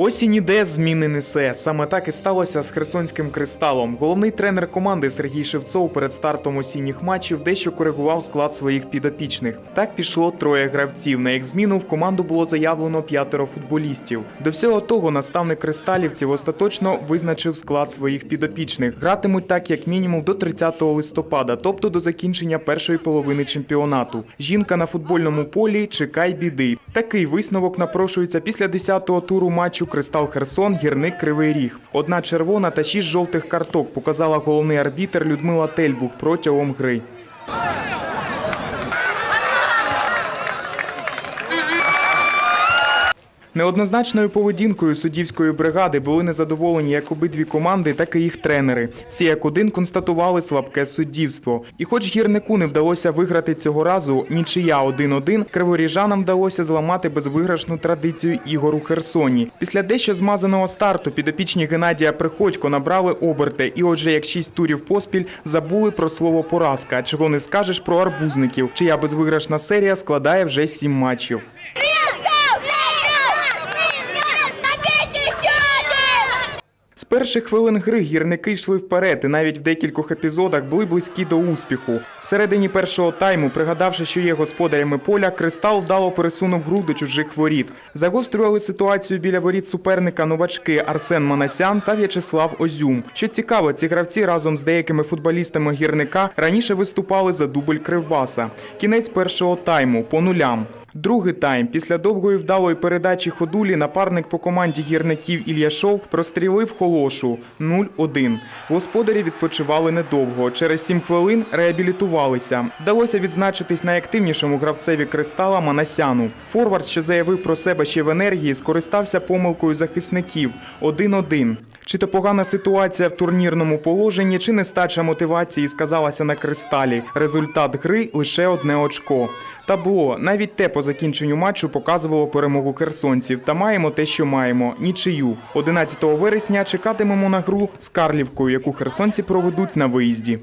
Осінь іде, зміни несе. Саме так і сталося з херсонським кристалом. Головний тренер команди Сергій Шевцов перед стартом осінніх матчів дещо коригував склад своїх підопічних. Так пішло троє гравців. На їх зміну в команду було заявлено п'ятеро футболістів. До всього того, наставник кристалівців остаточно визначив склад своїх підопічних. Гратимуть так як мінімум до 30 листопада, тобто до закінчення першої половини чемпіонату. Жінка на футбольному полі чекай біди. Такий висновок напрошується після 10-го туру матчу Кристал Херсон гірник Кривий Ріг. Одна червона та шість жовтих карток показала головний арбітер Людмила Тельбук протягом гри. Неоднозначною поведінкою суддівської бригади були незадоволені як обидві команди, так і їх тренери. Всі як один констатували слабке суддівство. І хоч гірнику не вдалося виграти цього разу, нічия 1-1, криворіжанам вдалося зламати безвиграшну традицію ігор у Херсоні. Після дещо змазаного старту підопічні Геннадія Приходько набрали оберти, і отже, як шість турів поспіль забули про слово поразка. Чого не скажеш про арбузників, чия безвиграшна серія складає вже сім матчів. З перших хвилин гри гірники йшли вперед, і навіть в декількох епізодах були близькі до успіху. Всередині першого тайму, пригадавши, що є господарями поля, кристал вдало пересунув гру до чужих воріт. Загострювали ситуацію біля воріт суперника новачки Арсен Манасян та В'ячеслав Озюм. Що цікаво, ці гравці разом з деякими футболістами гірника раніше виступали за дубль Кривбаса. Кінець першого тайму по нулям. Другий тайм. Після довгої вдалої передачі ходулі напарник по команді гірників Ільяшов прострілив холошу 0-1. Господарі відпочивали недовго. Через 7 хвилин реабілітувалися. Вдалося відзначитись найактивнішому гравцеві кристала Манасяну. Форвард, що заявив про себе ще в енергії, скористався помилкою захисників 1-1. Чи то погана ситуація в турнірному положенні, чи нестача мотивації сказалася на кристалі. Результат гри лише одне очко. Табло навіть те по закінченню матчу показувало перемогу херсонців. Та маємо те, що маємо нічию. 11 вересня чекатимемо на гру з Карлівкою, яку херсонці проведуть на виїзді.